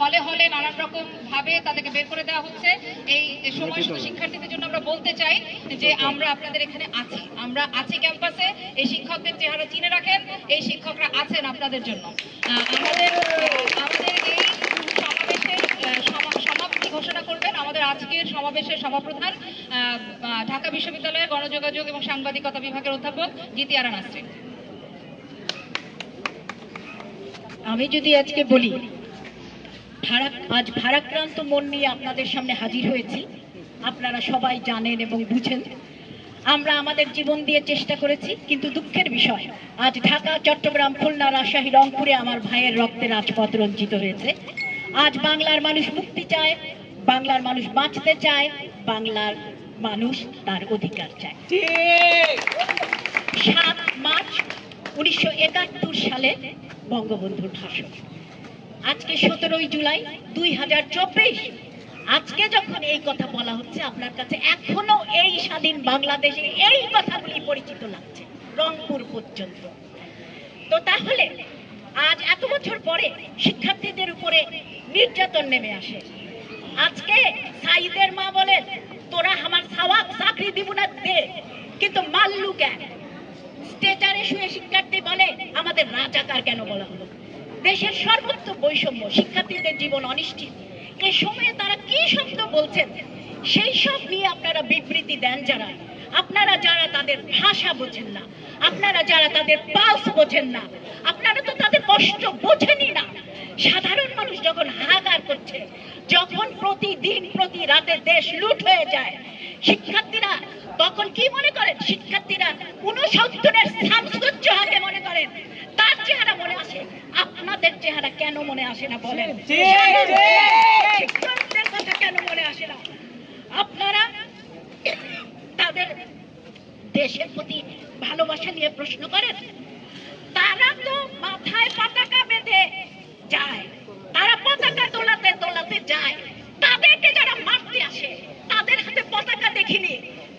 হলে হলে নানান রকম ভাবে তাদেরকে বের করে দেওয়া হচ্ছে। এই সমস্ত শিক্ষার্থীদের জন্য আমরা বলতে চাই যে আমরা আপনাদের এখানে আছি। আমরা আছি ক্যাম্পাসে, এই শিক্ষকদের চেহারা চিনে রাখেন, এই শিক্ষকরা আছেন আপনাদের জন্য। আমাদের আমাদের এই সমাবেশের সমা- সমাপ্তি ঘোষণা করবেন আমাদের আজকের সমাবেশের সভাপ্রধান ঢাকা বিশ্ববিদ্যালয়ের গণযোগাযোগ এবং সাংবাদিকতা বিভাগের অধ্যাপক জিতিয়ারা নাসরিন। আমি যদি আজকে বলি ভাড়া আজ ভারাক্রান্ত মন নিয়ে আপনাদের সামনে হাজির হয়েছি। আপনারা সবাই জানেন এবং বুঝেন। আমরা আমাদের জীবন দিয়ে চেষ্টা করেছি, কিন্তু দুঃখের বিষয়, আজ ঢাকা, চট্টগ্রাম, খুলনা, রাজশাহী, রংপুরে আমার ভাইয়ের রক্তে রাজপথ রঞ্জিত হয়েছে। আজ বাংলার মানুষ মুক্তি চায়, বাংলার মানুষ বাঁচতে চায়, বাংলার মানুষ তার অধিকার চায়। সাত মার্চ উনিশশো একাত্তর সালে বঙ্গবন্ধুর ভাষণ। আজকে সতেরোই জুলাই দুই হাজার চব্বিশ। আজকে যখন এই কথা বলা হচ্ছে, আপনার কাছে এখনও এই স্বাধীন বাংলাদেশে এই কথাগুলি পরিচিত লাগছে, রংপুর পর্যন্ত। তো তাহলে আজ এত বছর পরে শিক্ষার্থীদের উপরে নির্যাতন নেমে আসে। আজকে সাইদের মা বলেন, তোরা আমার সাওয়াক চাকরি দিব না দে, কিন্তু মাল্লু কেন স্টেচারে শুয়ে শিক্ষার্থী বলে, আমাদের রাজাকার কেন বলা হলো? দেশের সর্বত্র বৈষম্য শিক্ষার্থীদের জীবন অনিশ্চিত। এ সময়ে তারা কি শব্দ বলছেন? সেই সব নিয়ে আপনারা বিবৃতি দেন যারা। আপনারা যারা তাদের ভাষা বোঝেন না, আপনারা যারা তাদের পালস বোঝেন না, আপনারা তো তাদের কষ্ট বোঝেনই না। সাধারণ মানুষ যখন হাহাকার করছে, যখন প্রতিদিন প্রতি রাতে দেশ লুট হয়ে যায়, শিক্ষার্থীরা তখন কি মনে করেন? শিক্ষার্থীরা উনসত্তরের শামসুজ্জ হাকে মনে করেন? তার চেহারা মনে আসে? আপনাদের চেহারা কেন মনে আসে না বলেন? কথা কেন মনে আসে না? আপনারা তাদের দেশের প্রতি ভালোবাসা নিয়ে প্রশ্ন করেন? তারা তো মাথায় পতাকা বেঁধে যায়। তারা পতাকা দোলাতে দোলাতে যায়। তাদেরকে যারা মারতে আসে তাদের হাতে পতাকা দেখিনি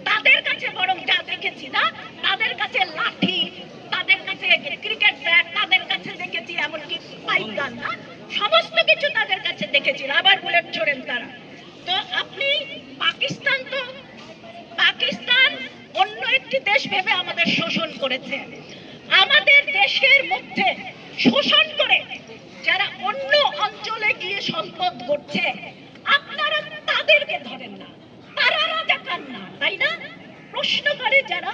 তাদের কাছে বরং যা দেখেছি না তাদের কাছে লাঠি তাদের কাছে ক্রিকেট ব্যাট তাদের কাছে দেখেছি এমনকি পাইপ গান না সমস্ত কিছু দেখেছি রাবার বুলেট ছোড়েন তারা। তো আপনি পাকিস্তান তো, পাকিস্তান অন্য একটি দেশ ভেবে আমাদের শোষণ করেছে। আমাদের দেশের মধ্যে শোষণ করে যারা অন্য অঞ্চলে গিয়ে সম্পদ করছে আপনারা তাদেরকে ধরেন না। তারা রাজাকার না, তাই না? প্রশ্ন করে যারা,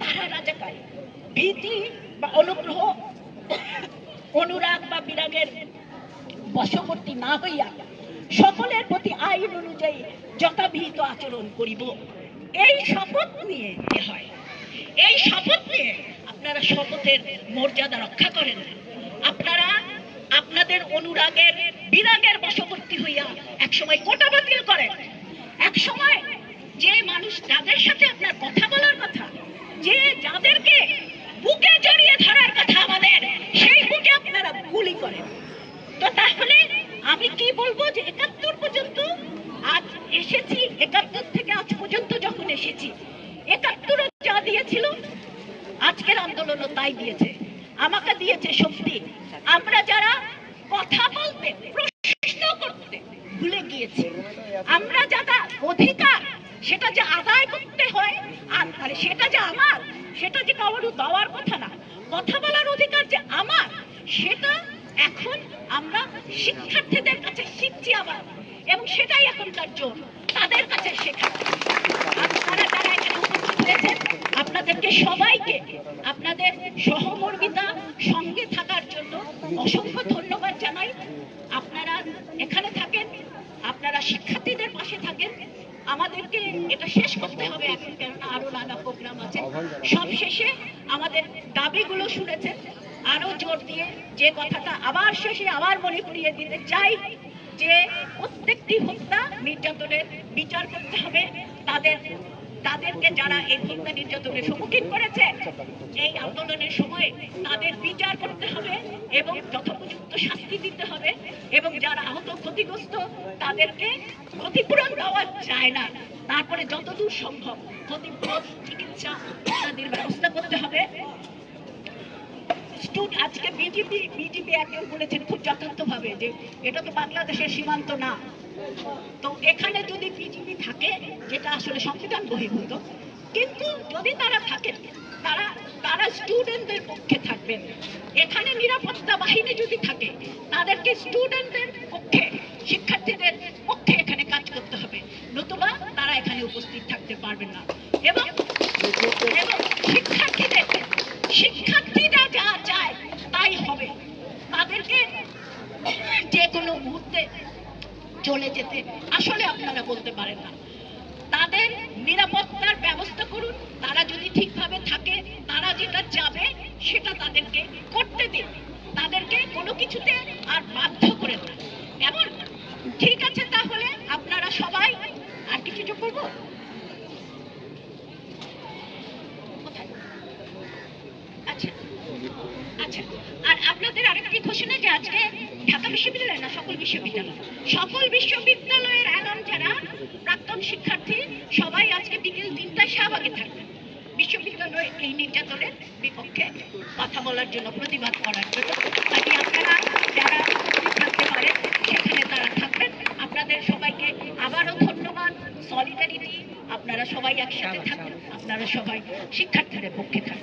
তারা রাজাকার ভীতি বা অনুগ্রহ, অনুরাগ বা বিরাগের বশবর্তী না হইয়া সকলের প্রতি আইন অনুযায়ী যথাবিহিত আচরণ করিব। এই শপথ নিয়ে হয়? এই শপথ নিয়ে আপনারা শপথের মর্যাদা রক্ষা করেন। আপনারা আপনাদের অনুরাগের, বিরাগের বশবর্তী হইয়া একসময় কোটা বাতিল করেন। এক সময় যে মানুষ যাদের সাথে আপনার কথা বলার কথা, যে যাদেরকে বুকে জড়িয়ে ধরার কথা আমাদের, সেই বুকে আপনারা গুলি করেন। তো তাহলে আমি কি বলব যে একাত্তর পর্যন্ত আজ এসেছি, একাত্তর থেকে আজ পর্যন্ত যখন এসেছি একাত্তর যা দিয়েছিল, আজকের আন্দোলনও তাই দিয়েছে। আমাকে দিয়েছে শক্তি। আমরা যারা কথা বলতে, প্রশ্ন করতে ভুলে গিয়েছি, আমরা যারা অধিকার, সেটা যে আদায় করতে হয়, আর মানে সেটা যে আমার, সেটা যে কারোর দেওয়ার কথা না, কথা বলার অধিকার যে আমার, সেটা এখন আমরা শিক্ষার্থীদের কাছে শিখছি আবার, এবং সেটাই এখনকার জোর, তাদের কাছে শেখা। আপনারা যারা এখানে উপস্থিত হয়েছেন, আপনাদেরকে সবাইকে, আপনাদের সহমর্মিতা সঙ্গে থাকার জন্য অসংখ্য ধন্যবাদ জানাই। আপনারা এখানে থাকেন, আপনারা শিক্ষার্থীদের পাশে থাকেন। আমাদেরকে এটা শেষ করতে হবে এখন, কেননা আরও নানা প্রোগ্রাম আছে। সব শেষে আমাদের দাবিগুলো শুনেছেন। আরও জোর দিয়ে যে কথাটা আবার শেষে আবার মনে করিয়ে দিতে চাই যে প্রত্যেকটি হত্যা নির্যাতনের বিচার করতে হবে। তাদের, তাদেরকে যারা এই হত্যা নির্যাতনের সম্মুখীন করেছে, এই আন্দোলনের সময় তাদের বিচার করতে হবে এবং যথোপযুক্ত শাস্তি দিতে হবে এবং যারা আহত ক্ষতিগ্রস্ত তাদেরকে ক্ষতিপূরণ দেওয়া যায় না। তারপরে যতদূর সম্ভব ক্ষতিপূরণ, চিকিৎসা ইত্যাদির ব্যবস্থা করতে হবে। স্টুড- আজকে বিজেপি বিজেপি একজন বলেছেন খুব যথার্থভাবে যে এটা তো বাংলাদেশের সীমান্ত না। তো এখানে যদি বিজেপি থাকে, যেটা আসলে সংবিধান বহির্ভূত, কিন্তু যদি তারা থাকেন তারা তারা স্টুডেন্টদের পক্ষে থাকবেন। এখানে নিরাপত্তা বাহিনী যদি থাকে, তাদেরকে স্টুডেন্টদের পক্ষে, শিক্ষার্থীদের পক্ষে এখানে কাজ করতে হবে। নতুবা তারা এখানে উপস্থিত থাকতে পারবেন না। এবং যে কোনো মুহূর্তে চলে যেতে আসলে আপনারা বলতে পারেন না। তাদের নিরাপত্তার ব্যবস্থা করুন, তারা যদি ঠিকভাবে থাকে, তারা যেটা চাবে সেটা তাদেরকে করতে দিন। তাদেরকে কোনো কিছুতে আর বাধ্য করেন না। এমন, ঠিক আছে তাহলে আপনারা সবাই আর কিছু যোগ আচ্ছা আর আপনাদের আরেকটি ঘোষণা যে আজকে ঢাকা বিশ্ববিদ্যালয় না সকল বিশ্ববিদ্যালয়। সকল বিশ্ববিদ্যালয়ের অ্যালাম যারা প্রাক্তন শিক্ষার্থী সবাই আজকে বিকেল তিনটায় শাহবাগে থাকবেন। বিশ্ববিদ্যালয়ে এই নির্যাতনের বিপক্ষে কথা বলার জন্য প্রতিবাদ করার জন্য। বাকি আপনারা যারা থাকতে পারেন সেখানে তারা থাকবেন। আপনাদের সবাইকে আবারও ধন্যবাদ। সলিডারিটি আপনারা সবাই একসাথে থাকবেন আপনারা সবাই শিক্ষার্থীদের পক্ষে থাকবেন